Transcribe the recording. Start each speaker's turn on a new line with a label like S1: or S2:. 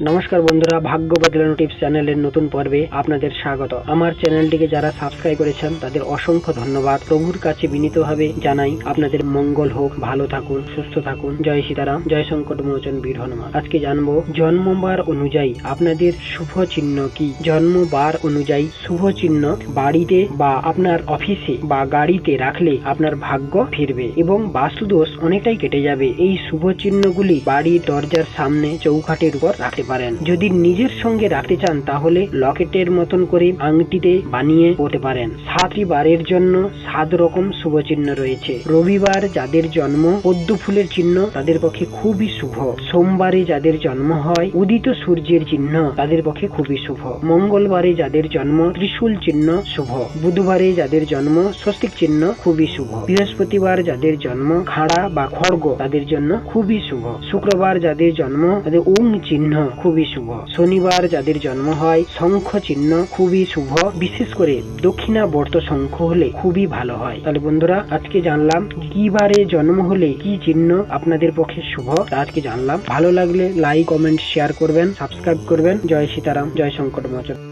S1: নমস্কার বন্ধুরা, ভাগ্য বদলানো টিপস চ্যানেলের নতুন পর্বে আপনাদের স্বাগত। আমার চ্যানেলটিকে যারা সাবস্ক্রাইব করেছেন, তাদের অসংখ্য ধন্যবাদ। প্রভুর কাছে বিনীতভাবে জানাই আপনাদের মঙ্গল হোক, ভালো থাকুন, সুস্থ থাকুন। জয় সীতারাম, জয় সংকট মোচন বীর হনুমান। আজকে জানব জন্মবার অনুযায়ী আপনাদের শুভ চিহ্ন কি? জন্মবার অনুযায়ী শুভ চিহ্ন বাড়িতে বা আপনার অফিসে বা গাড়িতে রাখলে আপনার ভাগ্য ফিরবে এবং বাস্তুদোষ অনেকটাই কেটে যাবে। এই শুভ চিহ্নগুলি বাড়ির দরজার সামনে চৌকাঠের উপর রাখতে পারেন। যদি নিজের সঙ্গে রাখতে চান, তাহলে লকেটের মতন করে আংটিতে বানিয়ে পড়তে পারেন। সাতটি বারের জন্য সাত রকম শুভ চিহ্ন রয়েছে। রবিবার যাদের জন্ম, পদ্ম ফুলের চিহ্ন তাদের পক্ষে খুবই শুভ। সোমবারে যাদের জন্ম হয়, উদিত সূর্যের চিহ্ন তাদের পক্ষে খুবই শুভ। মঙ্গলবারে যাদের জন্ম, ত্রিশূল চিহ্ন শুভ। বুধবারে যাদের জন্ম, স্বস্তিক চিহ্ন খুবই শুভ। বৃহস্পতিবার যাদের জন্ম, খাড়া বা খড়গ তাদের জন্য খুবই শুভ। শুক্রবার যাদের জন্ম, তাদের ওং চিহ্ন খুবই শুভ। শনিবার যাদের জন্ম হয়, শঙ্খ চিহ্ন খুবই শুভ। বিশেষ করে দক্ষিণা বর্ত শঙ্খ হলে খুবই ভালো হয়। তাহলে বন্ধুরা, আজকে জানলাম কি বারে জন্ম হলে কি চিহ্ন আপনাদের পক্ষে শুভ। আজকে জানলাম। ভালো লাগলে লাইক কমেন্ট শেয়ার করবেন সাবস্ক্রাইব করবেন। জয় সীতারাম, জয় শঙ্কর মোচন